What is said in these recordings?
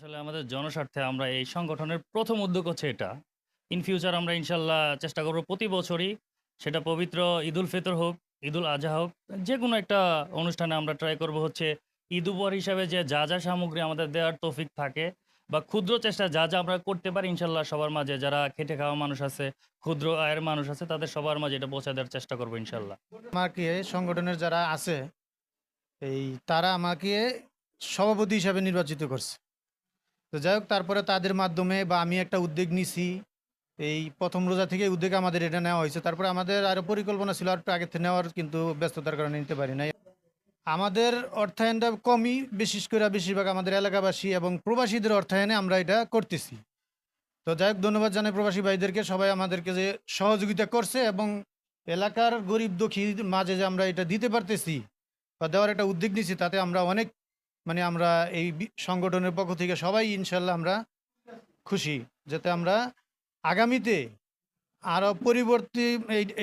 আসলে আমাদের জনস্বার্থে আমরা এই সংগঠনের প্রথম উদ্যোগ হচ্ছে এটা। ইন ফিউচার আমরা ইনশাল্লাহ চেষ্টা করব প্রতি বছরই সেটা পবিত্র ঈদুল ফিতর হোক, ঈদুল আজহা হোক যে কোনো একটা অনুষ্ঠানে আমরা ট্রাই করব হচ্ছে ঈদ উপহার হিসাবে যে যা যা সামগ্রী আমাদের দেওয়ার তৌফিক থাকে বা ক্ষুদ্র চেষ্টা যা যা আমরা করতে পারি ইনশাল্লাহ সবার মাঝে যারা খেটে খাওয়া মানুষ আছে, ক্ষুদ্র আয়ের মানুষ আছে তাদের সবার মাঝে এটা পৌঁছে দেওয়ার চেষ্টা করব ইনশাল্লাহ। আমাকে সংগঠনের যারা আছে, এই তারা আমাকে সভাপতি হিসাবে নির্বাচিত করছে। তো যাই হোক, তারপরে তাদের মাধ্যমে বা আমি একটা উদ্যোগ নিছি। এই প্রথম রোজা থেকে উদ্যোগ আমাদের এটা নেওয়া হয়েছে। তারপরে আমাদের আরও পরিকল্পনা ছিল, আর আগে থেকে নেওয়ার কিন্তু ব্যস্ততার কারণে নিতে পারি নাই। আমাদের অর্থায়নটা কমই, বিশেষ করে বেশিরভাগ আমাদের এলাকাবাসী এবং প্রবাসীদের অর্থায়নে আমরা এটা করতেছি। তো যাই হোক, ধন্যবাদ জানাই প্রবাসী ভাইদেরকে। সবাই আমাদেরকে যে সহযোগিতা করছে এবং এলাকার গরিব দুঃখীর মাঝে যে আমরা এটা দিতে পারতেছি বা দেওয়ার একটা উদ্যোগ নিচ্ছি তাতে আমরা অনেক মানে আমরা এই সংগঠনের পক্ষ থেকে সবাই ইনশাল্লাহ আমরা খুশি, যাতে আমরা আগামীতে আরও পরিবর্তী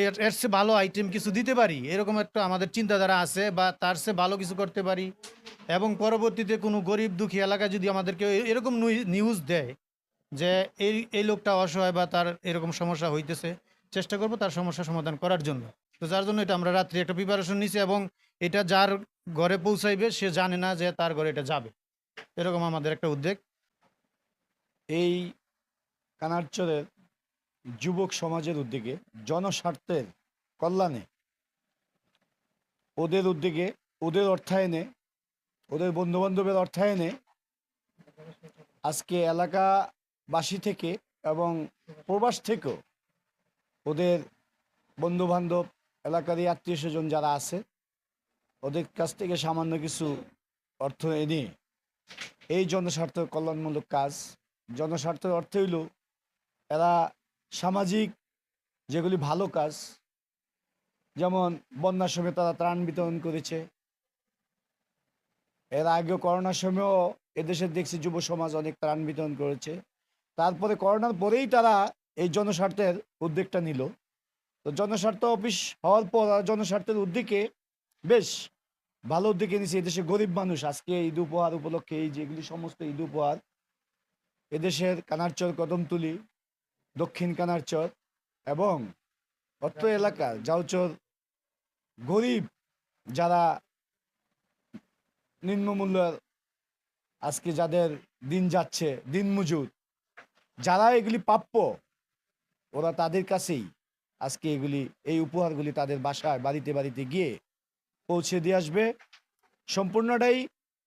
এর- চেয়ে ভালো আইটেম কিছু দিতে পারি, এরকম একটা আমাদের চিন্তাধারা আছে বা তার চেয়ে ভালো কিছু করতে পারি এবং পরবর্তীতে কোনো গরিব দুঃখী এলাকায় যদি আমাদেরকে এরকম নিউজ দেয় যে এই এই লোকটা অসহায় বা তার এরকম সমস্যা হইতেছে, চেষ্টা করব তার সমস্যা সমাধান করার জন্য। তো যার জন্য এটা আমরা রাত্রি একটা প্রিপারেশন নিছি এবং এটা যার ঘরে পৌঁছাইবে, সে জানে না যে তার ঘরে এটা যাবে। এরকম আমাদের একটা উদ্যোগ এই কানারচরের যুবক সমাজের উদ্যোগে জনস্বার্থের কল্যাণে, ওদের উদ্যোগে ওদের অর্থায়নে, ওদের বন্ধুবান্ধবের অর্থায়নে আজকে এলাকাবাসী থেকে এবং প্রবাস থেকেও ওদের বন্ধুবান্ধব, এলাকারই আত্মীয় স্বজন যারা আছে ওদের কাছ থেকে সামান্য কিছু অর্থ এনে এই জনস্বার্থ কল্যাণমূলক কাজ, জনস্বার্থের অর্থ হইল এরা সামাজিক যেগুলি ভালো কাজ, যেমন বন্যার সময় তারা ত্রাণ বিতরণ করেছে। এর আগে করোনার সময়ও এদেশের দেখছি যুব সমাজ অনেক ত্রাণ বিতরণ করেছে। তারপরে করোনার পরেই তারা এই জনস্বার্থের উদ্যোগটা নিল। তো জনস্বার্থ অফিস হওয়ার পর জনস্বার্থের উদ্যোগে বেশ ভালো দিকে নিয়েছে এদেশে গরিব মানুষ, আজকে ঈদ উপহার উপলক্ষে এই যেগুলি সমস্ত ঈদ উপহার, এদেশের কানারচর কদমতুলি, দক্ষিণ কানারচর এবং অত্র এলাকা যাওচর গরিব যারা নিম্নমূল্যের আজকে যাদের দিন যাচ্ছে, দিন মজুর, যারা এগুলি প্রাপ্য, ওরা তাদের কাছেই আজকে এগুলি, এই উপহারগুলি তাদের বাসায়, বাড়িতে বাড়িতে গিয়ে পৌঁছে দিয়ে আসবে। সম্পূর্ণটাই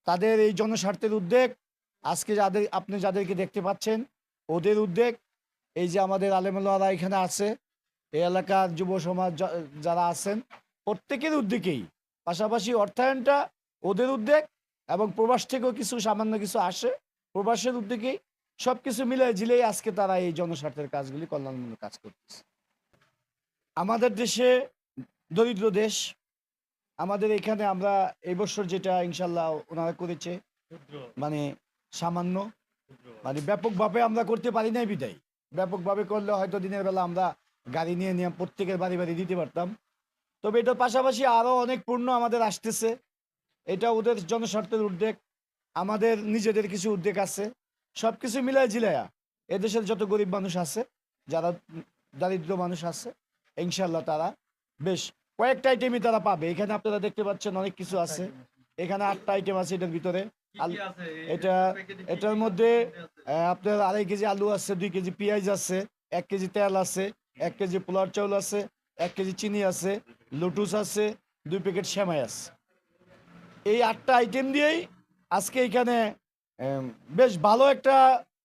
তাদের এই জনস্বার্থের উদ্যোগ আজকে যাদের, আপনি যাদেরকে দেখতে পাচ্ছেন, ওদের উদ্যোগ এই যে আমাদের আলেমুল্লাহরা এখানে আছে, এই এলাকার যুব সমাজ যারা আছেন, প্রত্যেকের উদ্যোগেই পাশাপাশি অর্থায়নটা ওদের উদ্যোগ এবং প্রবাস থেকেও কিছু সামান্য কিছু আসে। প্রবাসের উদ্যোগেই সব কিছু মিলে ঝিলেই আজকে তারা এই জনস্বার্থের কাজগুলি কল্যাণমূলক কাজ করতেছে। আমাদের দেশে দরিদ্র দেশ আমাদের এখানে আমরা এই বছর যেটা ইনশাল্লাহ ওনারা করেছে মানে সামান্য মানে ব্যাপকভাবে আমরা করতে পারি নাই বিদায়। ব্যাপকভাবে করলে হয়তো দিনের বেলা আমরা গাড়ি নিয়ে নিয়ে প্রত্যেকের বাড়ি বাড়ি দিতে পারতাম। তবে এটার পাশাপাশি আরও অনেক পূর্ণ আমাদের আসতেছে। এটা ওদের জনস্বার্থের উদ্যোগ, আমাদের নিজেদের কিছু উদ্যোগ আছে। সব কিছু মিলায় ঝিলাইয়া এদেশের যত গরিব মানুষ আছে, যারা দারিদ্র মানুষ আছে, ইনশাল্লাহ তারা বেশ কয়েকটা আইটেমই তারা পাবে। এখানে আপনারা দেখতে পাচ্ছেন অনেক কিছু আছে। এখানে আটটা আইটেম আছে এটার ভিতরে। আল- এটা এটার মধ্যে আপনার আড়াই কেজি আলু আছে দুই কেজি পেঁয়াজ আছে এক কেজি তেল আছে এক কেজি পোলার চাউল আছে এক কেজি চিনি আছে লুটুস আছে দুই প্যাকেট শ্যামাই আছে। এই আটটা আইটেম দিয়েই আজকে এখানে বেশ ভালো একটা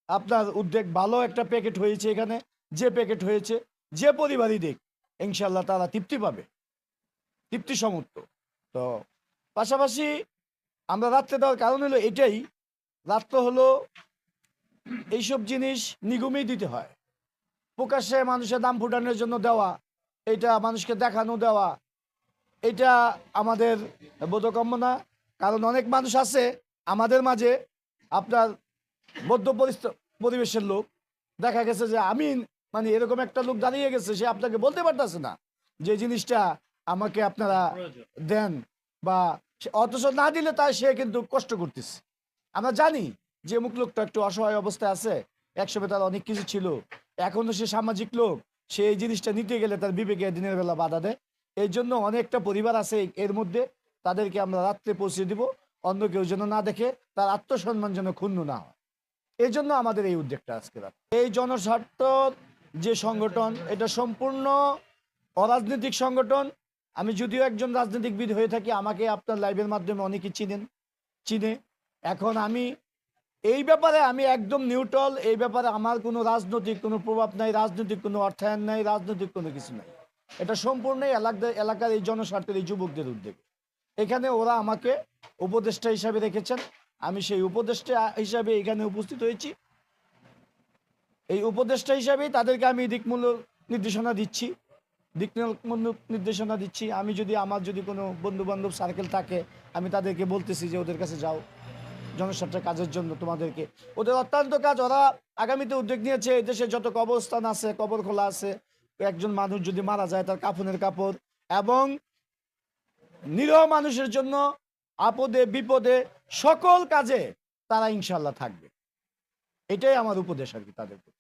আপনার উদ্যোগ ভালো একটা প্যাকেট হয়েছে এখানে। যে প্যাকেট হয়েছে যে পরিবারই দেখ ইনশাল্লাহ তারা তৃপ্তি পাবে। তৃপ্তি সমর্থ। তো পাশাপাশি আমরা রাত্রে দেওয়ার কারণ হলো এটাই, রাত্র হলো এইসব জিনিস নিগমেই দিতে হয়। প্রকাশ্যে মানুষের দাম ফুটানোর জন্য দেওয়া, এটা মানুষকে দেখানো দেওয়া, এটা আমাদের বোধগম্য না কারণ অনেক মানুষ আছে আমাদের মাঝে আপনার বদ্ধ পরিবেশের লোক। দেখা গেছে যে আমি মানে এরকম একটা লোক দাঁড়িয়ে গেছে, সে আপনাকে বলতে পারতেছে না যে জিনিসটা আমাকে আপনারা দেন বা অথচ না দিলে তাই সে কিন্তু কষ্ট করতেছে। আমরা জানি যে মুখ লোকটা একটু অসহায় অবস্থায় আছে একসময় তার অনেক কিছু ছিল এখনও সে সামাজিক লোক সে এই জিনিসটা নিতে গেলে তার বিবেকে দিনের বেলা বাধা দেয়। এই জন্য অনেকটা পরিবার আছে এর মধ্যে তাদেরকে আমরা রাত্রে পৌঁছে দিব অন্য কেউ যেন না দেখে তার আত্মসম্মান যেন ক্ষুণ্ণ না হয়। এই জন্য আমাদের এই উদ্যোগটা আজকে। এই জনস্বার্থ যে সংগঠন এটা সম্পূর্ণ অরাজনৈতিক সংগঠন আমি যদিও একজন রাজনৈতিকবিদ হয়ে থাকি, আমাকে আপনার লাইভের মাধ্যমে অনেকে চিনেন, চিনে। এখন আমি এই ব্যাপারে আমি একদম নিউট্রাল এই ব্যাপারে আমার কোনো রাজনৈতিক কোনো প্রভাব নাই, রাজনৈতিক কোনো অর্থায়ন নাই, রাজনৈতিক কোনো কিছু নাই। এটা সম্পূর্ণই এলাকা এলাকার এই জনস্বার্থের, এই যুবকদের উদ্যোগ। এখানে ওরা আমাকে উপদেষ্টা হিসাবে রেখেছেন। আমি সেই উপদেষ্টা হিসাবে এখানে উপস্থিত হয়েছি। এই উপদেষ্টা হিসাবেই তাদেরকে আমি দিকমূলক নির্দেশনা দিচ্ছি। দিকমূলক নির্দেশনা দিচ্ছি। আমি যদি, আমার যদি কোনো বন্ধু বান্ধব সার্কেল থাকে, আমি তাদেরকে বলতেছি যে, ওদের কাছে যাও। জনস্বার্থের কাজের জন্য তোমাদেরকে। ওদের অত্যন্ত কাজ। ওরা আগামীতে উদ্যোগ নিয়েছে দেশে যত কবরস্থান আছে, কবর খোলা আছে, একজন মানুষ যদি মারা যায়, তার কাফনের কাপড় এবং নিরহ মানুষের জন্য আপদে, বিপদে সকল কাজে তারা ইনশাল্লাহ থাকবে। এটাই আমার উপদেশ আর কি তাদের।